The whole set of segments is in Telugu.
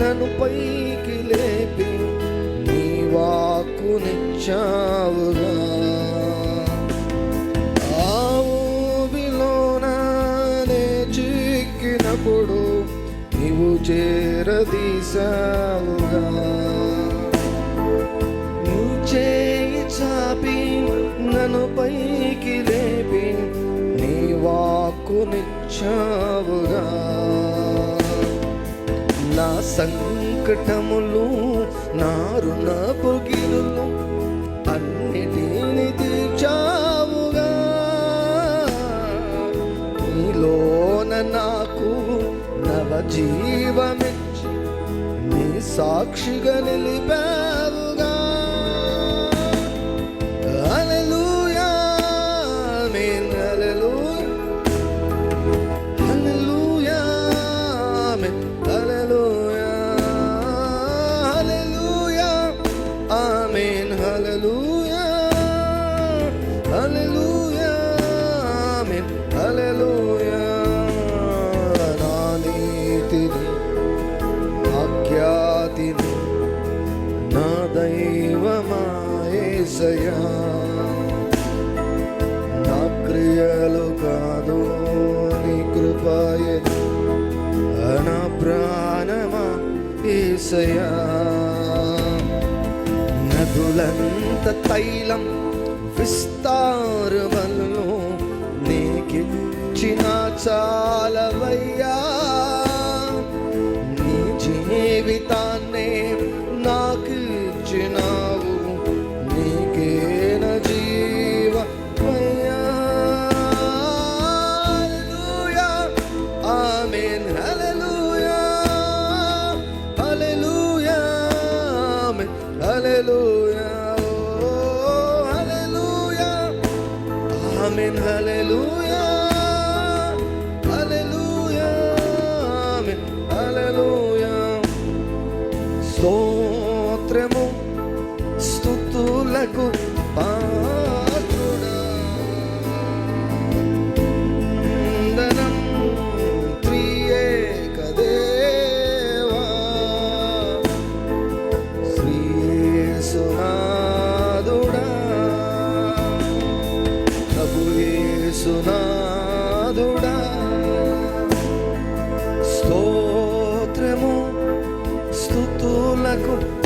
నన్ను పైకి లేపి నీ వాక్కునిచ్చావుగా ఆవులోనే చిక్కినప్పుడు నీవు చేరదీశావుగా. నీ చేయి చాపి నన్ను పైకి లేపి నీ వాక్కునిచ్చావు సంకటములు నారుణ పొగిలును అన్నిటిని తీర్చావుగా. నీలోన నాకు నవజీవమిచ్చి నీ సాక్షిగా నిలిపా. ఏసయా నదులంత తైలం విస్ Monaco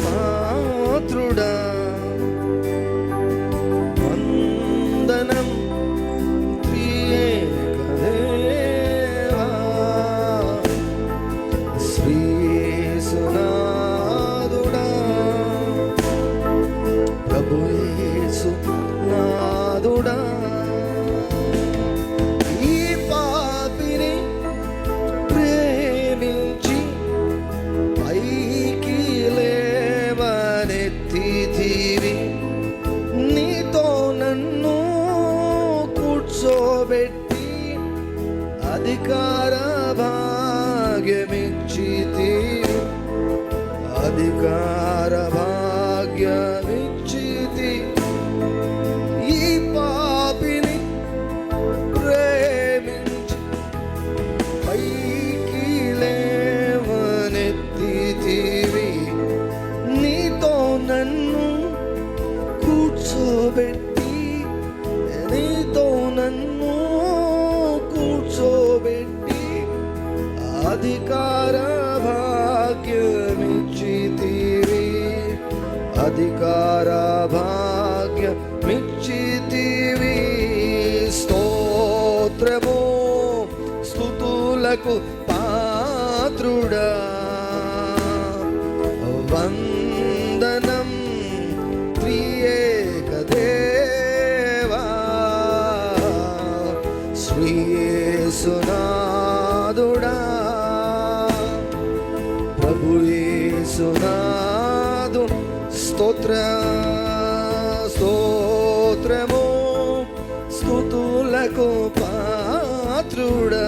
పాత్రుడా.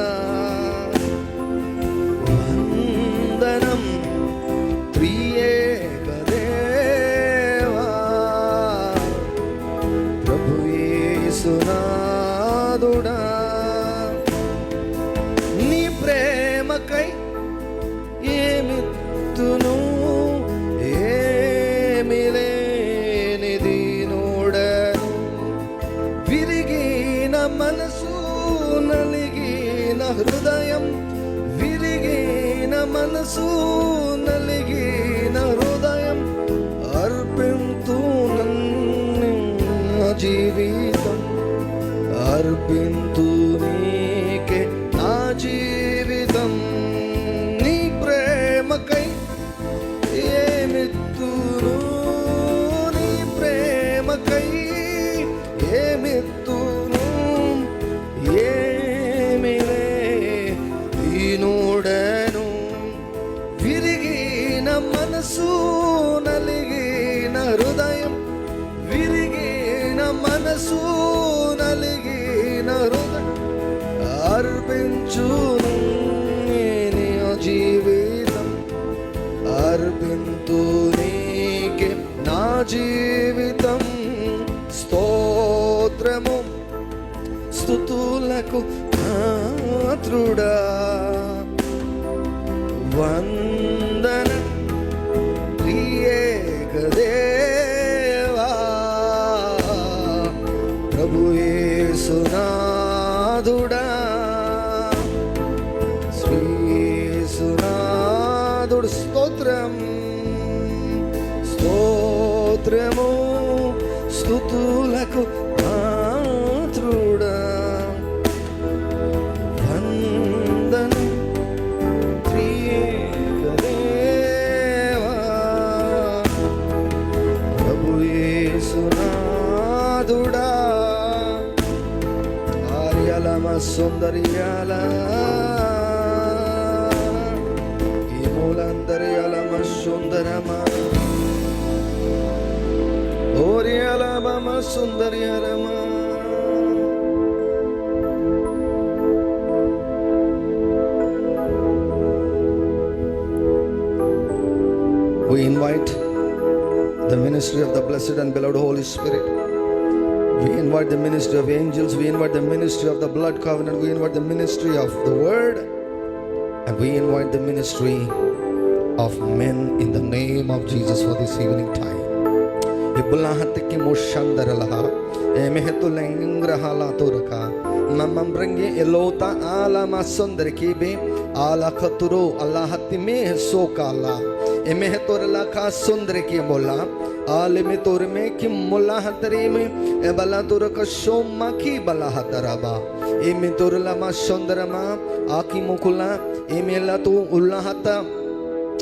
స్తోత్రం. స్తోత్రము స్థుతులకు పాత్రుడా వందనం ప్రియేకదేవా ప్రభు యేసునాథుడా ఆర్యలమ We invite the ministry of the blessed and beloved Holy Spirit. We invite the ministry of angels. We invite the ministry of the blood covenant. We invite the ministry of the word. And we invite the ministry of men in the name of Jesus for this evening time. Ibulahatiki moshandaralaha, emehetulenginggrahala turaka, namambrengi elota ala masonderkibe, ala katuru, alahatime sokala, emehetorelaka sonderki mola, ಆಲಿಮಿ ತೋರಿಮೆ ಕಿಮ್ಮುಲ್ಲ ಹತ್ತರಿಮಿ ಎಬಲ ತುರಕ ಸೋಮ್ಮ ಕಿ ಬಲ ಹತ್ತರಬ ಇಮಿ ತುರುಲಮ ಸೊಂದರಮ ಆಕಿ ಮುಕುಲ ಇಮೆಲ್ಲ ತೂ ಉಲ್ಲ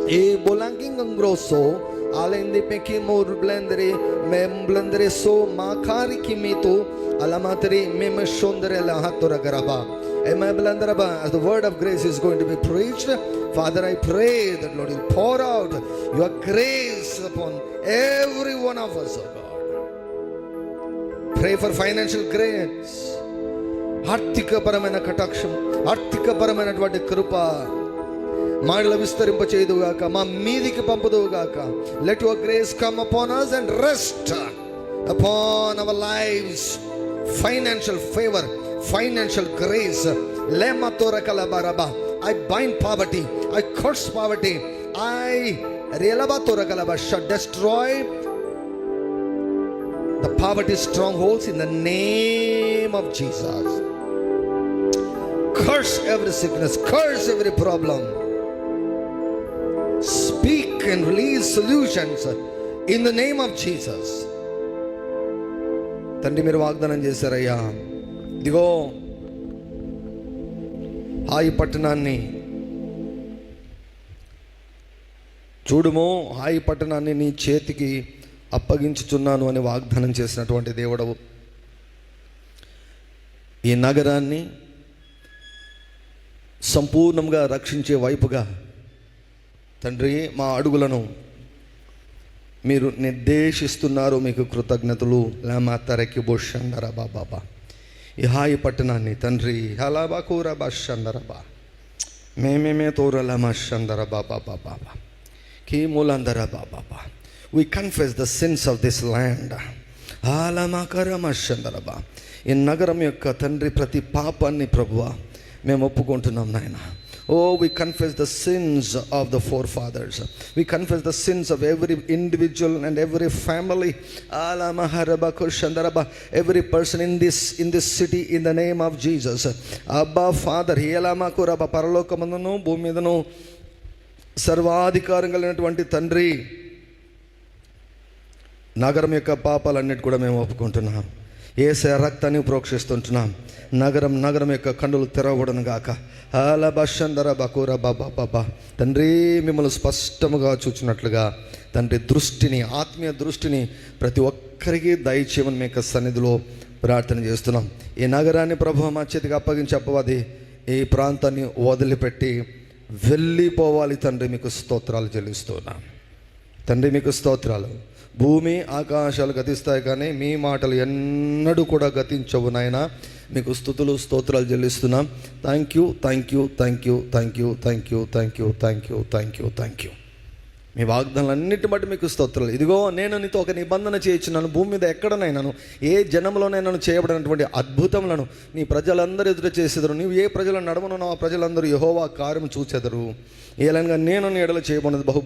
E bolangin ng grosso, alin di pekimur blendere, mem blendere so makari kimito, alamatri mem shondere lahatura garaba. Amen. As the word of grace is going to be preached, Father, I pray that Lord, will pour out your grace upon every one of us, oh God. Pray for financial grace, ఆర్థికపరమైన కటాక్షం ఆర్థికపరమైనటువంటి కృప మాటలు విస్తరింప చేయదుగాక మా మీదికి పంపుదుగాక let your grace come upon us and rest upon our lives financial favour financial grace లేమ తోరకల Barabbas I bind poverty I curse poverty I రియలబా తోరకల బష destroy the poverty strongholds in the name of Jesus. Curse every sickness, curse every problem. Speak and release solutions in the name of Jesus. తండ్రి మీరు వాగ్దానం చేశారయ్యా ఇదిగో హాయి పట్టణాన్ని చూడుము హాయి పట్టణాన్ని నీ చేతికి అప్పగించుచున్నాను అని వాగ్దానం చేసినటువంటి దేవుడవు ఈ నగరాన్ని సంపూర్ణంగా రక్షించే వైపుగా తండ్రి మా అడుగులను మీరు నిర్దేశిస్తున్నారు మీకు కృతజ్ఞతలు. లేమా తరకి బొషందరా బాబా ఈ హాయి పట్టణాన్ని తండ్రి హలాబా కూరబా షందరబా మేమేమే తోరలమా షందరబా బాబా బాబా కీములందరా బాబా we confess the sins of this land. ఆలమాకరమశందరబా ఈ నగరం యొక్క తండ్రి ప్రతి పాపాన్ని ప్రభువ మేము ఒప్పుకుంటున్నాం నాయనా. ఓ we confess the sins of the forefathers we confess the sins of every individual and every family ఆలా ఆలమహరబ కుషందరబ every person in this in this city in the name of Jesus అబ్బా ఫాదర్ ఏలామా కురబ పరలోకమందును భూమి మీదను సర్వాధికారం కలిగినటువంటి తండ్రి నగరం యొక్క పాపాలన్నిటి కూడా మేము ఒప్పుకుంటున్నాం ఏసే రక్తాన్ని ప్రోక్షిస్తుంటున్నాం. నగరం నగరం యొక్క కండులు తెరవబడను గాక. అలా బషందర బకూర బాబా బాబా తండ్రి మిమ్మల్ని స్పష్టముగా చూచినట్లుగా తండ్రి దృష్టిని ఆత్మీయ దృష్టిని ప్రతి ఒక్కరికి దయచేయమని మీ యొక్క సన్నిధిలో ప్రార్థన చేస్తున్నాం. ఈ నగరాన్ని ప్రభు మా చేతికి అప్పగించి అప్పవాది ఈ ప్రాంతాన్ని వదిలిపెట్టి వెళ్ళిపోవాలి తండ్రి మీకు స్తోత్రాలు చెల్లిస్తున్నాం. తండ్రి మీకు స్తోత్రాలు. భూమి ఆకాశాలు గతిస్తాయి కానీ మీ మాటలు ఎన్నడూ కూడా గతించవు నాయన. మీకు స్థుతులు స్తోత్రాలు చెల్లిస్తున్నాం. Thank you thank you thank you thank you thank you thank you thank you thank you thank you మీ వాగ్దానాలన్నిటి బట్టి మీకు స్తోత్రాలు. ఇదిగో నేను నీతో ఒక నిబంధన చేయించున్నాను. భూమి మీద ఎక్కడనైనాను ఏ జనంలోనైనాను చేయబడినటువంటి అద్భుతములను నీ ప్రజలందరూ ఎదుట చేసేదరు. నీవు ఏ ప్రజల నడమను ఆ ప్రజలందరూ యహోవా కార్యం చూచెదరు. ఏలనగా నేను నీ ఎడలు చేయబడినది బహు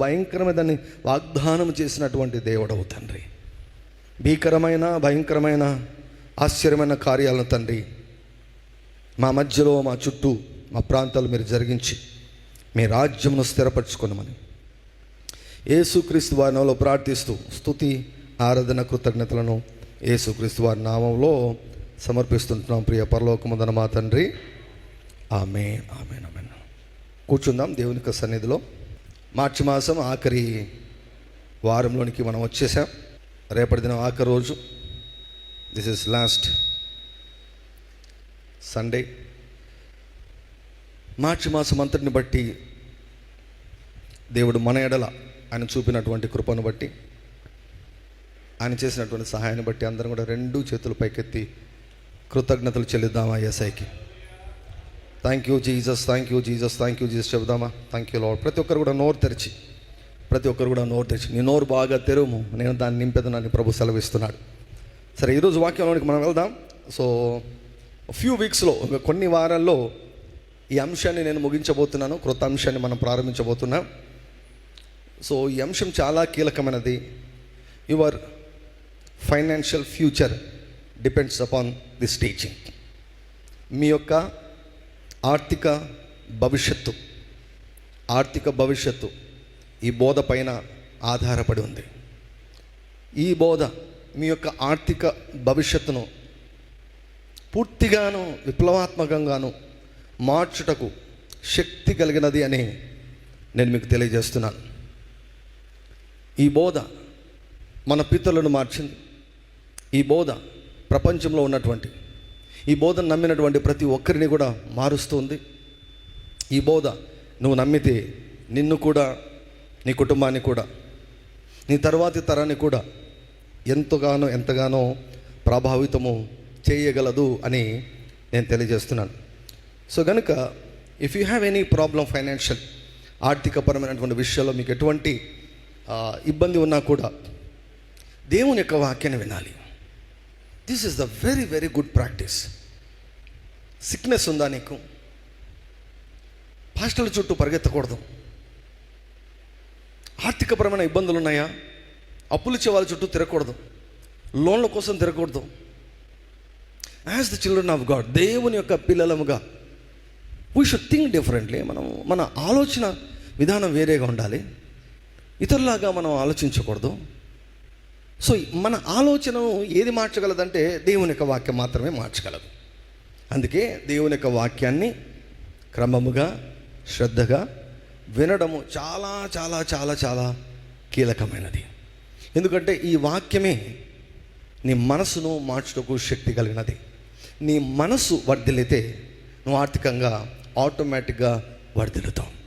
దాన్ని వాగ్దానం చేసినటువంటి దేవుడవు తండ్రి. భీకరమైన భయంకరమైన ఆశ్చర్యమైన కార్యాలను తండ్రి మా మధ్యలో మా చుట్టూ మా ప్రాంతాలు మీరు జరిగించి మీ రాజ్యమును స్థిరపరచుకున్నామని ఏసుక్రీస్తు వారి నామంలో ప్రార్థిస్తూ స్తుతి ఆరాధన కృతజ్ఞతలను ఏసుక్రీస్తు వారి నామంలో సమర్పిస్తుంటున్నాం. ప్రియ పరలోకముందన మా తండ్రి. ఆమె ఆమె ఆమె కూర్చుందాం దేవుని యొక్క సన్నిధిలో. మార్చి మాసం ఆఖరి వారంలోనికి మనం వచ్చేసాం. రేపటి దినం ఆఖరి రోజు. దిస్ ఇస్ లాస్ట్ సండే మార్చి మాసం అంతటిని బట్టి దేవుడు మన ఎడల ఆయన చూపినటువంటి కృపను బట్టి ఆయన చేసినటువంటి సహాయాన్ని బట్టి అందరం కూడా రెండు చేతులు పైకెత్తి కృతజ్ఞతలు చెల్లిద్దామా ఎస్ఐకి thank you Jesus thank you Jesus thank you Jesus చెబుదామా? Thank you lord ప్రతి ఒక్కరు కూడా నోరు తెరిచి ప్రతి ఒక్కరు కూడా నోరు తెరిచి నీ నోరు బాగా తెరుము. నేను దాన్ని నింపేదనని ప్రభు సెలవిస్తున్నాడు. సరే ఈరోజు వాక్యంలోనికి మనం వెళ్దాం. సో ఫ్యూ వీక్స్లో ఇంకా కొన్ని వారాల్లో ఈ అంశాన్ని నేను ముగించబోతున్నాను కృత అంశాన్ని మనం ప్రారంభించబోతున్నాం. సో ఈ అంశం చాలా కీలకమైనది. Your financial future depends upon this teaching మీ యొక్క ఆర్థిక భవిష్యత్తు ఆర్థిక భవిష్యత్తు ఈ బోధ పైన ఆధారపడి ఉంది. ఈ బోధ మీ యొక్క ఆర్థిక భవిష్యత్తును పూర్తిగాను విప్లవాత్మకంగాను మార్చుటకు శక్తి కలిగినది అని నేను మీకు తెలియజేస్తున్నాను. ఈ బోధ మన పితరులను మార్చింది. ఈ బోధ ప్రపంచంలో ఉన్నటువంటి ఈ బోధను నమ్మినటువంటి ప్రతి ఒక్కరిని కూడా మారుస్తుంది. ఈ బోధ నువ్వు నమ్మితే నిన్ను కూడా నీ కుటుంబాన్ని కూడా నీ తర్వాతి తరాన్ని కూడా ఎంతగానో ఎంతగానో ప్రభావితము చేయగలదు అని నేను తెలియజేస్తున్నాను. సో కనుక if you have any problem financial ఆర్థికపరమైనటువంటి విషయాల్లో మీకు ఎటువంటి ఇబ్బంది ఉన్నా కూడా దేవుని యొక్క వాక్యాన్ని వినాలి. This is the very very good practice sickness ఉందా నీకు? పాస్టల్ చుట్టూ పరిగెత్తకూడదు. ఆర్థికపరమైన ఇబ్బందులు ఉన్నాయా? అప్పులు ఇచ్చే వాళ్ళ చుట్టూ తిరగకూడదు. లోన్ల కోసం తిరగకూడదు. As the children of God దేవుని యొక్క పిల్లలముగా వీ షుడ్ థింక్ డిఫరెంట్లీ మనం మన ఆలోచన విధానం వేరేగా ఉండాలి. ఇతరులాగా మనం ఆలోచించకూడదు. సో మన ఆలోచన ఏది మార్చగలదంటే దేవుని యొక్క వాక్యం మాత్రమే మార్చగలదు. అందుకే దేవుని యొక్క వాక్యాన్ని క్రమముగా శ్రద్ధగా వినడము చాలా చాలా చాలా చాలా కీలకమైనది. ఎందుకంటే ఈ వాక్యమే నీ మనసును మార్చుటకు శక్తి కలిగినది. నీ మనసు వర్ధిల్లితే నువ్వు ఆర్థికంగా ఆటోమేటిక్గా వర్ధిల్లుతావు.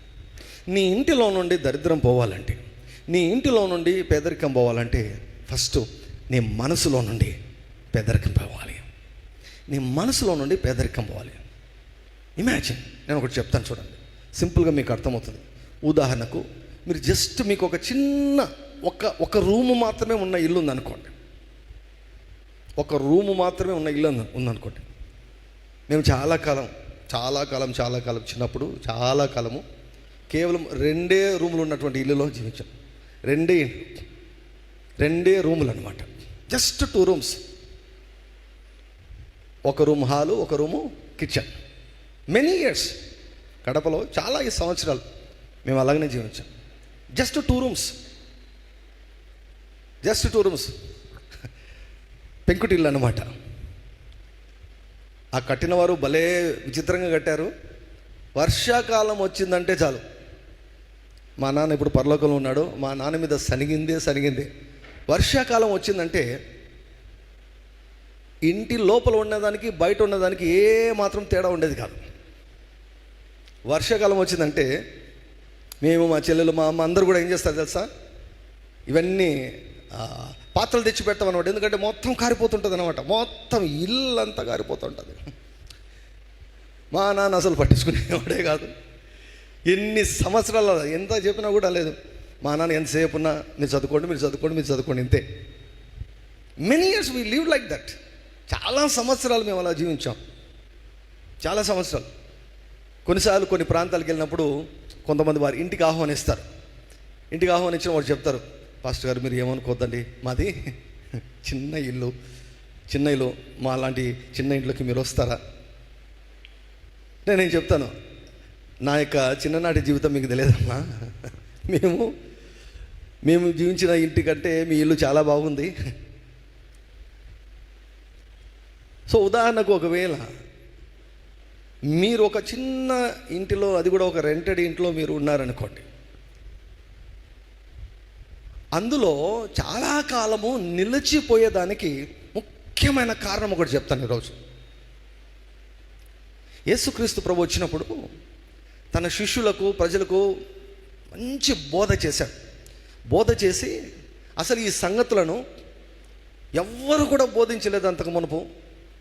నీ ఇంటిలో నుండి దరిద్రం పోవాలంటే నీ ఇంటిలో నుండి పేదరికం పోవాలంటే ఫస్ట్ నీ మనసులో నుండి పేదరికం పోవాలి. నీ మనసులో నుండి పేదరికం పోవాలి. ఇమాజిన్ నేను ఒకటి చెప్తాను చూడండి. సింపుల్గా మీకు అర్థమవుతుంది. ఉదాహరణకు మీరు జస్ట్ మీకు ఒక చిన్న ఒక ఒక రూము మాత్రమే ఉన్న ఇల్లు ఉందనుకోండి. ఒక రూము మాత్రమే ఉన్న ఇల్లు ఉందనుకోండి. మేము చాలా కాలం చాలా కాలం చాలా కాలం చిన్నప్పుడు చాలా కాలము కేవలం రెండే రూములు ఉన్నటువంటి ఇల్లులో జీవించాం. రెండే రెండే రూములు అనమాట జస్ట్ టూ రూమ్స్. ఒక రూమ్ హాలు ఒక రూము కిచెన్. మెనీ ఇయర్స్ కడపలో చాలా ఈ సంవత్సరాలు మేము అలాగనే జీవించాం. Just two rooms just two rooms పెంకుటిల్లు అనమాట ఆ కట్టినవారు భలే విచిత్రంగా కట్టారు. వర్షాకాలం వచ్చిందంటే చాలు. మా నాన్న ఇప్పుడు పరలోకంలో ఉన్నాడు. మా నాన్న మీద సనిగిందే సనిగిందే. వర్షాకాలం వచ్చిందంటే ఇంటి లోపల ఉన్నదానికి బయట ఉన్నదానికి ఏ మాత్రం తేడా ఉండేది కాదు. వర్షాకాలం వచ్చిందంటే మేము మా చెల్లెలు మా అమ్మ అందరూ కూడా ఏం చేస్తారు తెలుసా? ఇవన్నీ పాత్రలు తెచ్చి పెడతాం అనమాట ఎందుకంటే మొత్తం కారిపోతుంటుంది అనమాట మొత్తం ఇల్లంతా కారిపోతుంటుంది. మా నాన్న అసలు పట్టించుకునేవాడే కాదు. ఎన్ని సంవత్సరాల ఎంత చెప్పినా కూడా లేదు. మా నాన్న ఎంతసేపు ఉన్నా మీరు చదువుకోండి మీరు చదువుకోండి మీరు చదువుకోండి ఇంతే many years we live like that చాలా సంవత్సరాలు మేము అలా జీవించాం. చాలా సంవత్సరాలు. కొన్నిసార్లు కొన్ని ప్రాంతాలకు వెళ్ళినప్పుడు కొంతమంది వారి ఇంటికి ఆహ్వానిస్తారు. ఇంటికి ఆహ్వానించిన వాడు చెప్తారు పాస్టర్ గారు మీరు ఏమనుకోద్దండి మాది చిన్న ఇల్లు. చిన్న ఇల్లు మా లాంటి చిన్న ఇంట్లోకి మీరు వస్తారా? నేనేం చెప్తాను నా యొక్క చిన్ననాటి జీవితం మీకు తెలియదమ్మా. మేము మేము జీవించిన ఇంటి కంటే మీ ఇల్లు చాలా బాగుంది. సో ఉదాహరణకు ఒకవేళ మీరు ఒక చిన్న ఇంటిలో అది కూడా ఒక రెంటెడ్ ఇంట్లో మీరు ఉన్నారనుకోండి. అందులో చాలా కాలము నిలిచిపోయేదానికి ముఖ్యమైన కారణం ఒకటి చెప్తాను ఈరోజు. యేసుక్రీస్తు ప్రభు వచ్చినప్పుడు తన శిష్యులకు ప్రజలకు మంచి బోధ చేశాడు. బోధ చేసి అసలు ఈ సంగతులను ఎవ్వరు కూడా బోధించలేదు అంతకు మునుపు.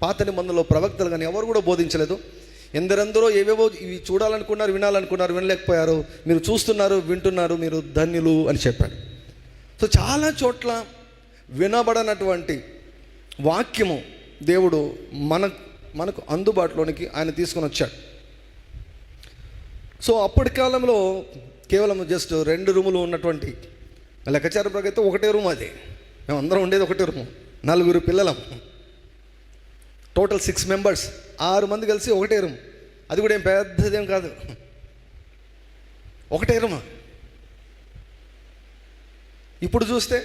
పాత నిబంధనలో ప్రవక్తలు కానీ ఎవరు కూడా బోధించలేదు. ఎందరెందరో ఏవేవో ఇవి చూడాలనుకున్నారు వినాలనుకున్నారు వినలేకపోయారు. మీరు చూస్తున్నారు వింటున్నారు మీరు ధన్యులు అని చెప్పాడు. సో చాలా చోట్ల వినబడనటువంటి వాక్యము దేవుడు మన మనకు అందుబాటులోనికి ఆయన తీసుకొని వచ్చాడు. సో అప్పటి కాలంలో కేవలం జస్ట్ రెండు రూములు ఉన్నటువంటి లెక్కచార ప్రకారం ఒకటే రూమ్ అది. మేము అందరం ఉండేది ఒకటే రూము. నలుగురు పిల్లలం. టోటల్ సిక్స్ మెంబర్స్ ఆరు మంది కలిసి ఒకటే రూమ్. అది కూడా ఏం పెద్దదేం కాదు. ఒకటే రూమ్. ఇప్పుడు చూస్తే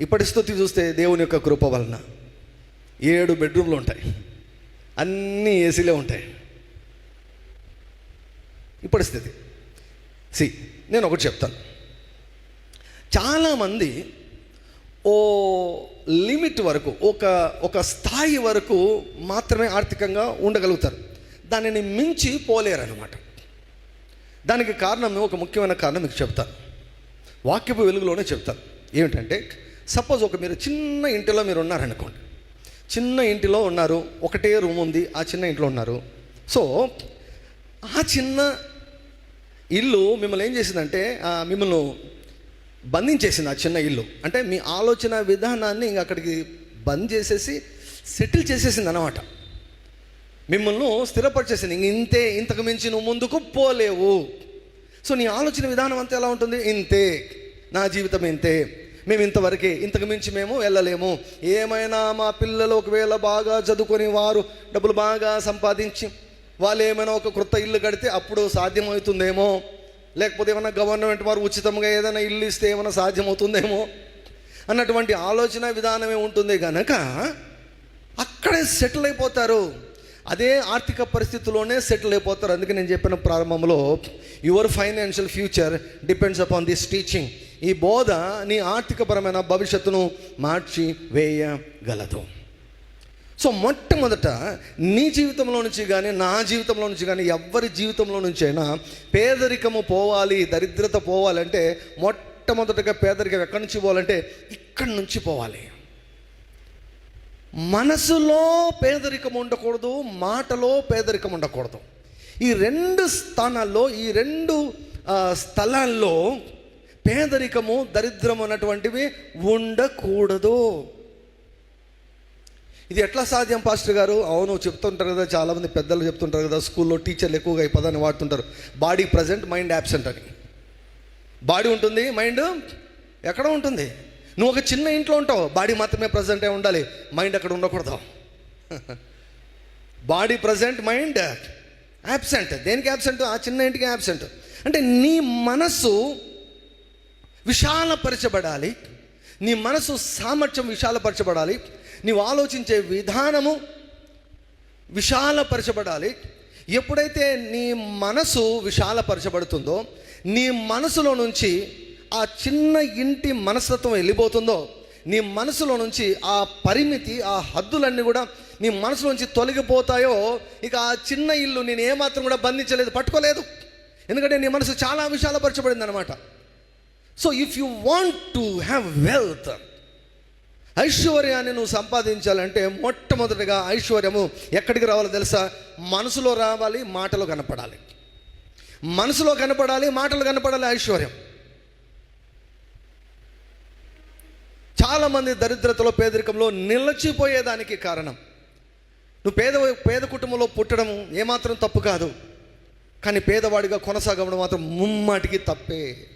ఇప్పటి స్థుతి చూస్తే దేవుని యొక్క కృప వలన ఏడు బెడ్రూమ్లు ఉంటాయి. అన్నీ ఏసీలే ఉంటాయి. ఇప్పటి స్థితి సి నేను ఒకటి చెప్తాను. చాలామంది ఓ లిమిట్ వరకు ఒక ఒక స్థాయి వరకు మాత్రమే ఆర్థికంగా ఉండగలుగుతారు. దానిని మించి పోలేరు అనమాట దానికి కారణం ఒక ముఖ్యమైన కారణం మీకు చెప్తాను వాక్యపు వెలుగులోనే చెప్తాను ఏమిటంటే సపోజ్ ఒక మీరు చిన్న ఇంటిలో మీరు ఉన్నారనుకోండి. చిన్న ఇంటిలో ఉన్నారు ఒకటే రూమ్ ఉంది ఆ చిన్న ఇంట్లో ఉన్నారు. సో ఆ చిన్న ఇల్లు మిమ్మల్ని ఏం చేసిందంటే మిమ్మల్ని బంధించేసింది ఆ చిన్న ఇల్లు. అంటే మీ ఆలోచన విధానాన్ని ఇంక అక్కడికి బంద్ చేసేసి సెటిల్ చేసేసింది అనమాట మిమ్మల్ని స్థిరపరిచేసింది. ఇంక ఇంతే ఇంతకు మించి నువ్వు ముందుకు పోలేవు. సో నీ ఆలోచన విధానం అంతా ఎలా ఉంటుంది? ఇంతే. నా జీవితం ఇంతే. మేము ఇంతవరకే ఇంతకు మించి మేము వెళ్ళలేము. ఏమైనా మా పిల్లలు ఒకవేళ బాగా చదువుకొని వారు డబ్బులు బాగా సంపాదించి వాళ్ళు ఏమైనా ఒక క్రొత్త ఇల్లు కడితే అప్పుడు సాధ్యమవుతుందేమో? లేకపోతే ఏమైనా గవర్నమెంట్ వారు ఉచితంగా ఏదైనా ఇల్లు ఇస్తే ఏమైనా సాధ్యమవుతుందేమో? అన్నటువంటి ఆలోచన విధానమే ఉంటుంది కనుక అక్కడే సెటిల్ అయిపోతారు. అదే ఆర్థిక పరిస్థితుల్లోనే సెటిల్ అయిపోతారు. అందుకే నేను చెప్పిన ప్రారంభంలో your financial future depends upon this teaching ఈ బోధ నీ ఆర్థికపరమైన భవిష్యత్తును మార్చి వేయగలదు. సో మొట్టమొదట నీ జీవితంలో నుంచి కానీ నా జీవితంలో నుంచి కానీ ఎవరి జీవితంలో నుంచి అయినా పేదరికము పోవాలి దరిద్రత పోవాలంటే మొట్టమొదటగా పేదరికం ఎక్కడి నుంచి పోవాలంటే ఇక్కడి నుంచి పోవాలి. మనసులో పేదరికం ఉండకూడదు మాటలో పేదరికం ఉండకూడదు. ఈ రెండు స్థానాల్లో ఈ రెండు స్థలాల్లో పేదరికము దరిద్రం అన్నటువంటివి ఉండకూడదు. ఇది ఎట్లా సాధ్యం పాస్టర్ గారు? అవును చెప్తుంటారు కదా చాలామంది పెద్దలు చెప్తుంటారు కదా స్కూల్లో టీచర్లు ఎక్కువగా ఈ పదాన్ని వాడుతుంటారు. బాడీ ప్రజెంట్ మైండ్ యాబ్సెంట్ అని. బాడీ ఉంటుంది మైండ్ ఎక్కడ ఉంటుంది? నువ్వు ఒక చిన్న ఇంట్లో ఉంటావు బాడీ మాత్రమే ప్రజెంటే ఉండాలి మైండ్ అక్కడ ఉండకూడదు. బాడీ ప్రజెంట్ మైండ్ యాబ్సెంట్ దేనికి యాబ్సెంట్ ఆ చిన్న ఇంటికి యాబ్సెంట్ అంటే నీ మనస్సు విశాలపరచబడాలి నీ మనసు సామర్థ్యం విశాలపరచబడాలి నీవు ఆలోచించే విధానము విశాలపరచబడాలి. ఎప్పుడైతే నీ మనసు విశాలపరచబడుతుందో నీ మనసులో నుంచి ఆ చిన్న ఇంటి మనస్తత్వం వెళ్ళిపోతుందో నీ మనసులో నుంచి ఆ పరిమితి ఆ హద్దులన్నీ కూడా నీ మనసులో నుంచి తొలగిపోతాయో ఇక ఆ చిన్న ఇల్లు నేను ఏమాత్రం కూడా బంధించలేదు పట్టుకోలేదు. ఎందుకంటే నీ మనసు చాలా విశాలపరచబడింది అనమాట so if you want to have wealth ఐశ్వర్యాన్ని నువ్వు సంపాదించాలంటే మొట్టమొదటిగా ఐశ్వర్యము ఎక్కడికి రావాలో తెలుసా? మనసులో రావాలి మాటలు కనపడాలి. మనసులో కనపడాలి మాటలు కనపడాలి ఐశ్వర్యం. చాలామంది దరిద్రతలో పేదరికంలో నిలిచిపోయేదానికి కారణం. నువ్వు పేద పేద కుటుంబంలో పుట్టడం ఏమాత్రం తప్పు కాదు. కానీ పేదవాడిగా కొనసాగడం మాత్రం ముమ్మాటికి తప్పే.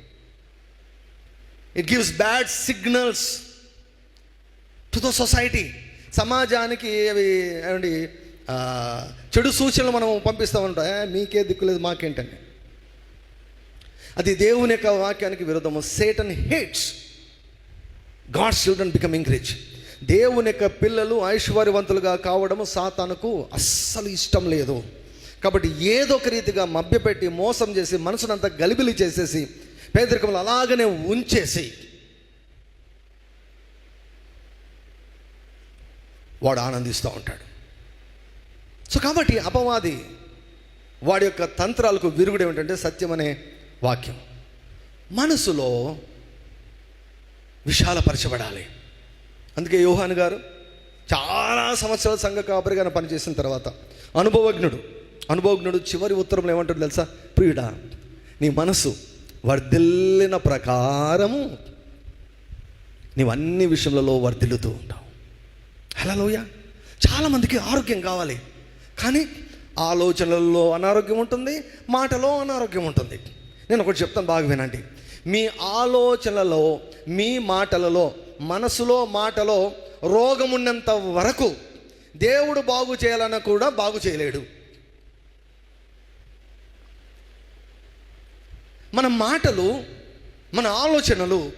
It gives bad signals to the society సమాజానికి అవి ఏమండి చెడు సూచనలు మనం పంపిస్తూ ఉంటాం. మీకే దిక్కులేదు మాకేంటని. అది దేవుని యొక్క వాక్యానికి విరుద్ధము. Satan hates God's children become rich దేవుని యొక్క పిల్లలు ఐశ్వర్యవంతులుగా కావడము సాతానుకు అస్సలు ఇష్టం లేదు. కాబట్టి ఏదో ఒక రీతిగా మభ్యపెట్టి మోసం చేసి మనసునంతా గలిబిలి చేసేసి పేదరికంలో అలాగనే ఉంచేసి వాడు ఆనందిస్తూ ఉంటాడు. సో కాబట్టి అపవాది వాడి యొక్క తంత్రాలకు విరుగుడు ఏమిటంటే సత్యం అనే వాక్యం. మనసులో విశాలపరచబడాలి. అందుకే యోహాన్ గారు చాలా సంవత్సరాల సంఘ కాపరిగా పనిచేసిన తర్వాత అనుభవజ్ఞుడు అనుభవజ్ఞుడు చివరి ఉత్తరంలో ఏమంటాడు తెలుసా? ప్రియుడా నీ మనసు వర్ధిల్లిన ప్రకారము నీవన్నీ విషయంలో వర్ధిల్లుతూ ఉంటావు. హలోయ చాలామందికి ఆరోగ్యం కావాలి. కానీ ఆలోచనల్లో అనారోగ్యం ఉంటుంది మాటలో అనారోగ్యం ఉంటుంది. నేను ఒకటి చెప్తాను బాగా వినండి. మీ ఆలోచనలలో మీ మాటలలో మనసులో మాటలో రోగం ఉన్నంత వరకు దేవుడు బాగు చేయాలన్న కూడా బాగు చేయలేడు. మన మాటలు మన ఆలోచనలు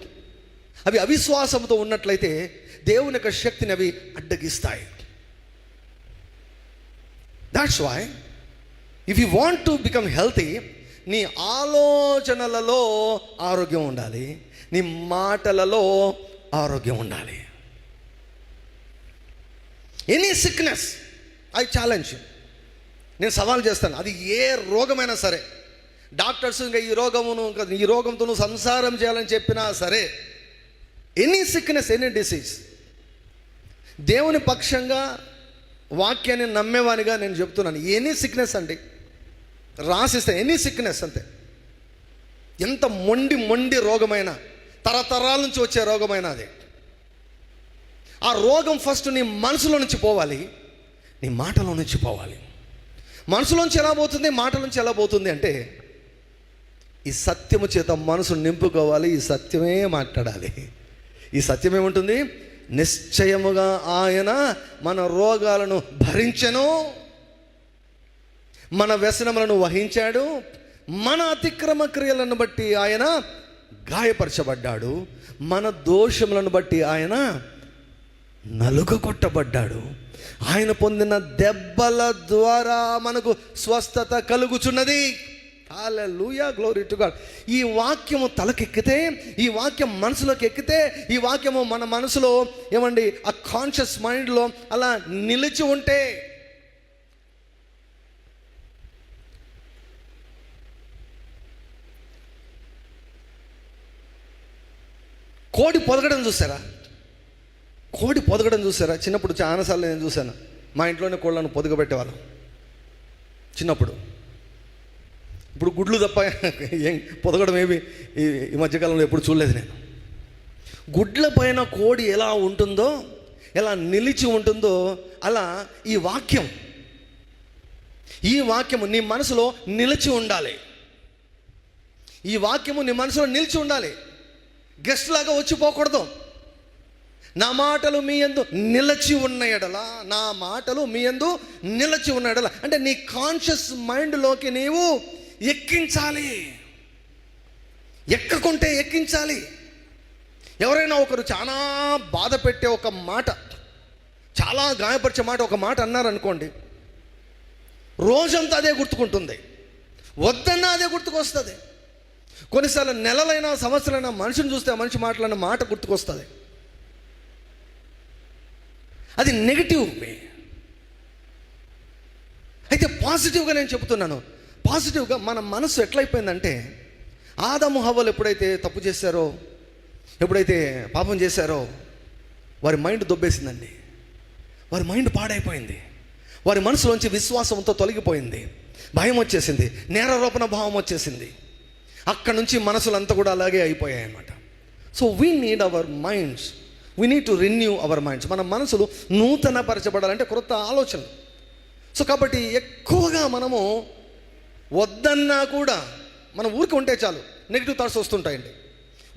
అవి అవిశ్వాసంతో ఉన్నట్లయితే దేవుని యొక్క శక్తిని అవి అడ్డగిస్తాయి. That's why if you want to become healthy నీ ఆలోచనలలో ఆరోగ్యం ఉండాలి నీ మాటలలో ఆరోగ్యం ఉండాలి. ఎనీ సిక్నెస్ ఐ ఛాలెంజ్ నేను సవాల్ చేస్తాను అది ఏ రోగమైనా సరే. డాక్టర్స్ ఇంకా ఈ రోగమును ఈ రోగంతో సంసారం చేయాలని చెప్పినా సరే ఎనీ సిక్నెస్ ఎనీ డిసీజ్ దేవుని పక్షంగా వాక్యాన్ని నమ్మేవానిగా నేను చెప్తున్నాను. ఎనీ సిక్నెస్ అండి. రాసిస్తే ఎనీ సిక్నెస్ అంతే. ఎంత మొండి మొండి రోగమైన తరతరాల నుంచి వచ్చే రోగమైన అది. ఆ రోగం ఫస్ట్ నీ మనసులో నుంచి పోవాలి నీ మాటలో నుంచి పోవాలి. మనసులోంచి ఎలా పోతుంది మాటలోంచి నుంచి ఎలా పోతుంది అంటే ఈ సత్యము చేత మనసు నింపుకోవాలి ఈ సత్యమే మాట్లాడాలి. ఈ సత్యం ఏముంటుంది? నిశ్చయముగా ఆయన మన రోగాలను భరించను. మన వ్యసనములను వహించాడు. మన అతిక్రమ క్రియలను బట్టి ఆయన గాయపరచబడ్డాడు. మన దోషములను బట్టి ఆయన నలుగ కొట్టబడ్డాడు ఆయన పొందిన దెబ్బల ద్వారా మనకు స్వస్థత కలుగుచున్నది. లూయా గ్లోరీ టు గాడ్ ఈ వాక్యము తలకెక్కితే ఈ వాక్యం మనసులోకి ఎక్కితే ఈ వాక్యము మన మనసులో ఏమండి ఆ కాన్షియస్ మైండ్లో అలా నిలిచి ఉంటే కోడి పొదగడం చూసారా? కోడి పొదగడం చూసారా? చిన్నప్పుడు చాలాసార్లు నేను చూశాను. మా ఇంట్లోనే కోళ్ళను పొదగబెట్టేవాళ్ళం. చిన్నప్పుడు. ఇప్పుడు గుడ్లు తప్ప ఏం పొదగడం ఏమి ఈ ఈ మధ్యకాలంలో ఎప్పుడు చూడలేదు నేను. గుడ్ల పైన కోడి ఎలా ఉంటుందో ఎలా నిలిచి ఉంటుందో అలా ఈ వాక్యం. ఈ వాక్యము నీ మనసులో నిలిచి ఉండాలి. ఈ వాక్యము నీ మనసులో నిలిచి ఉండాలి. గెస్ట్ లాగా వచ్చిపోకూడదు నా మాటలు మీ యందు నిలచి ఉన్న ఎడల నా మాటలు మీ యందు నిలచి ఉన్న ఎడల. అంటే నీ కాన్షియస్ మైండ్లోకి నీవు ఎక్కించాలి. ఎక్కకుంటే ఎక్కించాలి. ఎవరైనా ఒకరు చాలా బాధ పెట్టే ఒక మాట చాలా గాయపరిచే మాట ఒక మాట అన్నారనుకోండి రోజంతా అదే గుర్తుకుంటుంది. వద్దన్నా అదే గుర్తుకొస్తుంది. కొన్నిసార్లు నెలలైనా సంవత్సరాలైనా మనిషిని చూస్తే ఆ మనిషి మాట్లాడిన మాట గుర్తుకొస్తుంది. అది నెగిటివ్ వే. అయితే పాజిటివ్గా నేను చెబుతున్నాను పాజిటివ్గా మన మనసు ఎట్లయిపోయిందంటే ఆదము హవ్వలు ఎప్పుడైతే తప్పు చేశారో ఎప్పుడైతే పాపం చేశారో వారి మైండ్ దొబ్బేసిందండి. వారి మైండ్ పాడైపోయింది. వారి మనసులోంచి విశ్వాసంతో తొలగిపోయింది. భయం వచ్చేసింది. నేరారోపణ భావం వచ్చేసింది. అక్కడ నుంచి మనసులంతా కూడా అలాగే అయిపోయాయి అన్నమాట so we need our minds we need to renew our minds మన మనసులు నూతనపరచబడాలంటే కొత్త ఆలోచన సో కాబట్టి ఎక్కువగా మనము వద్దన్నా కూడా మనం ఊరికి ఉంటే చాలు నెగిటివ్ థాట్స్ వస్తుంటాయండి.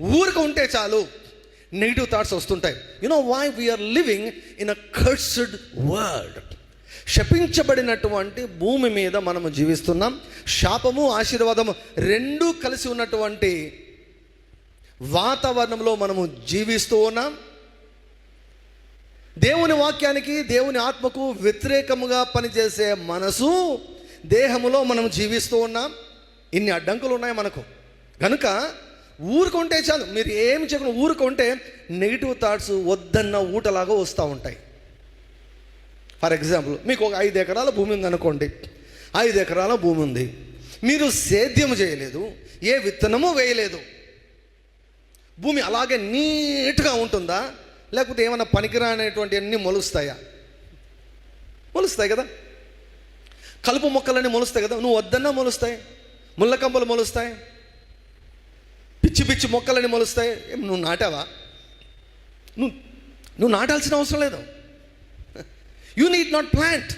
ఊరికి ఉంటే చాలు నెగిటివ్ థాట్స్ వస్తుంటాయి. You know why we are living in a cursed world శపించబడినటువంటి భూమి మీద మనము జీవిస్తున్నాం. శాపము ఆశీర్వాదము రెండూ కలిసి ఉన్నటువంటి వాతావరణంలో మనము జీవిస్తూ ఉన్నాం. దేవుని వాక్యానికి దేవుని ఆత్మకు వ్యతిరేకముగా పనిచేసే మనసు దేహములో మనం జీవిస్తూ ఉన్నాం. ఇన్ని అడ్డంకులు ఉన్నాయి మనకు. కనుక ఊరుకుంటే చాలు. మీరు ఏమి చెప్పిన ఊరుకుంటే నెగిటివ్ థాట్స్ వద్దన్న ఊటలాగా వస్తూ ఉంటాయి. ఫర్ ఎగ్జాంపుల్ మీకు ఒక ఐదు ఎకరాల భూమి ఉంది అనుకోండి ఐదు ఎకరాల భూమి ఉంది. మీరు సేద్యం చేయలేదు. ఏ విత్తనము వేయలేదు. భూమి అలాగే నీట్గా ఉంటుందా? లేకపోతే ఏమైనా పనికిరానేటువంటి అన్నీ మొలుస్తాయా? మొలుస్తాయి కదా. కలుపు మొక్కలన్నీ మొలుస్తాయి కదా నువ్వు వద్దన్నా మొలుస్తాయి ముళ్ళకంపలు మొలుస్తాయి పిచ్చి పిచ్చి మొక్కలని మొలుస్తాయి. నువ్వు నాటావా? నువ్వు నువ్వు నాటాల్సిన అవసరం లేదు. యూ నీడ్ నాట్ ప్లాంట్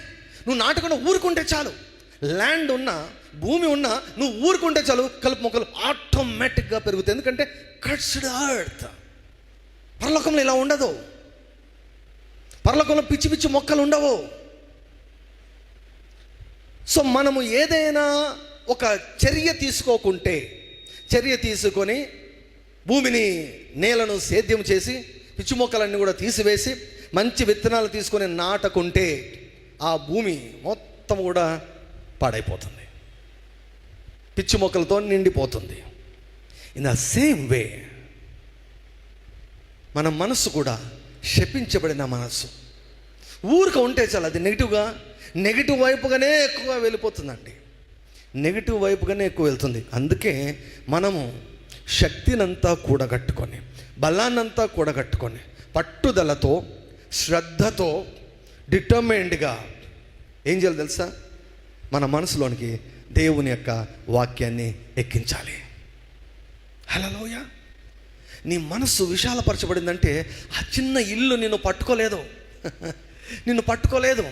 నువ్వు నాటకుండా ఊరుకుంటే చాలు. ల్యాండ్ ఉన్నా భూమి ఉన్నా నువ్వు ఊరుకుంటే చాలు కలుపు మొక్కలు ఆటోమేటిక్గా పెరుగుతాయి. ఎందుకంటే కట్స్డ్ అర్త్ పరలోకంలో ఇలా ఉండదు. పరలోకంలో పిచ్చి పిచ్చి మొక్కలు ఉండవు. సో మనము ఏదైనా ఒక చర్య తీసుకోకుంటే చర్య తీసుకొని భూమిని నేలను సేద్యం చేసి పిచ్చి మొక్కలన్నీ కూడా తీసివేసి మంచి విత్తనాలు తీసుకొని నాటకుంటే ఆ భూమి మొత్తం కూడా పాడైపోతుంది. పిచ్చి మొక్కలతో నిండిపోతుంది. ఇన్ ద సేమ్ వే మన మనసు కూడా శపించబడిన మనస్సు. ఊరిక ఉంటే చాలు అది నెగిటివ్గా నెగిటివ్ వైపుగానే ఎక్కువ వెళ్ళిపోతుందండి. నెగిటివ్ వైపుగానే ఎక్కువ వెళ్తుంది. అందుకే మనము శక్తినంతా కూడగట్టుకొని బలాన్నంతా కూడగట్టుకొని పట్టుదలతో శ్రద్ధతో డిటర్మైన్డ్గా ఏం చేయాలి తెలుసా? మన మనసులోనికి దేవుని యొక్క వాక్యాన్ని ఎక్కించాలి. హలోయ నీ మనస్సు విశాలపరచబడిందంటే ఆ చిన్న ఇల్లు నిన్ను పట్టుకోలేదు. నిన్ను పట్టుకోలేదు.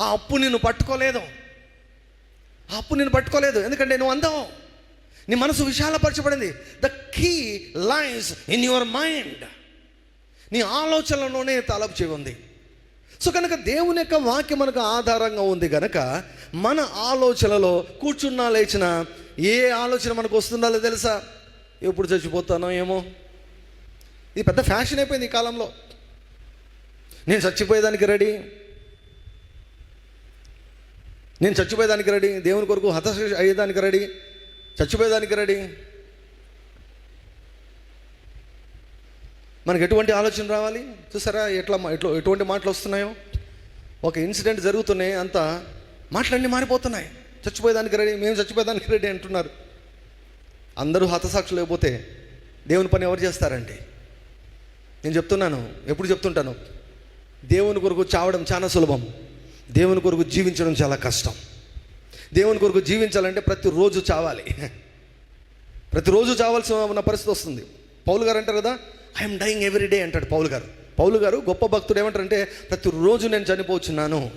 ఆ అప్పు నిన్ను పట్టుకోలేదు. ఆ అప్పు నిన్ను పట్టుకోలేదు. ఎందుకంటే నువ్వు అందం. నీ మనసు విశాలపరచబడింది. The key lines in your mind నీ ఆలోచనలోనే తలపు చెవి ఉంది. సో కనుక దేవుని యొక్క వాక్యం మనకు ఆధారంగా ఉంది కనుక మన ఆలోచనలో కూర్చున్నా లేచిన ఏ ఆలోచన మనకు వస్తుందో తెలుసా? ఎప్పుడు చచ్చిపోతానో ఏమో? ఇది పెద్ద ఫ్యాషన్ అయిపోయింది ఈ కాలంలో. నేను చచ్చిపోయేదానికి రెడీ. నేను చచ్చిపోయేదానికి రెడీ దేవుని కొరకు హత అయ్యేదానికి రెడీ. చచ్చిపోయేదానికి రెడీ. మనకు ఎటువంటి ఆలోచన రావాలి? చూసారా ఎట్లా ఎట్లా ఎటువంటి మాటలు వస్తున్నాయో? ఒక ఇన్సిడెంట్ జరుగుతున్నాయి అంతా మాటలన్నీ మారిపోతున్నాయి. చచ్చిపోయేదానికి రెడీ మేము చచ్చిపోయేదానికి రెడీ అంటున్నారు. అందరూ హతసాక్షులు లేకపోతే దేవుని పని ఎవరు చేస్తారండి? నేను చెప్తున్నాను ఎప్పుడు చెప్తుంటాను? దేవుని కొరకు చావడం చాలా సులభం. దేవుని కొరకు జీవించడం చాలా కష్టం. దేవుని కొరకు జీవించాలంటే ప్రతిరోజు చావాలి. ప్రతిరోజు చావాల్సిన ఉన్న పరిస్థితి వస్తుంది. పౌలు గారు అంటారు కదా ఐఎమ్ డైయింగ్ ఎవ్రీ డే అంటాడు పౌలు గారు. పౌలు గారు గొప్ప భక్తుడు ఏమంటారంటే ప్రతిరోజు నేను చనిపోతున్నాను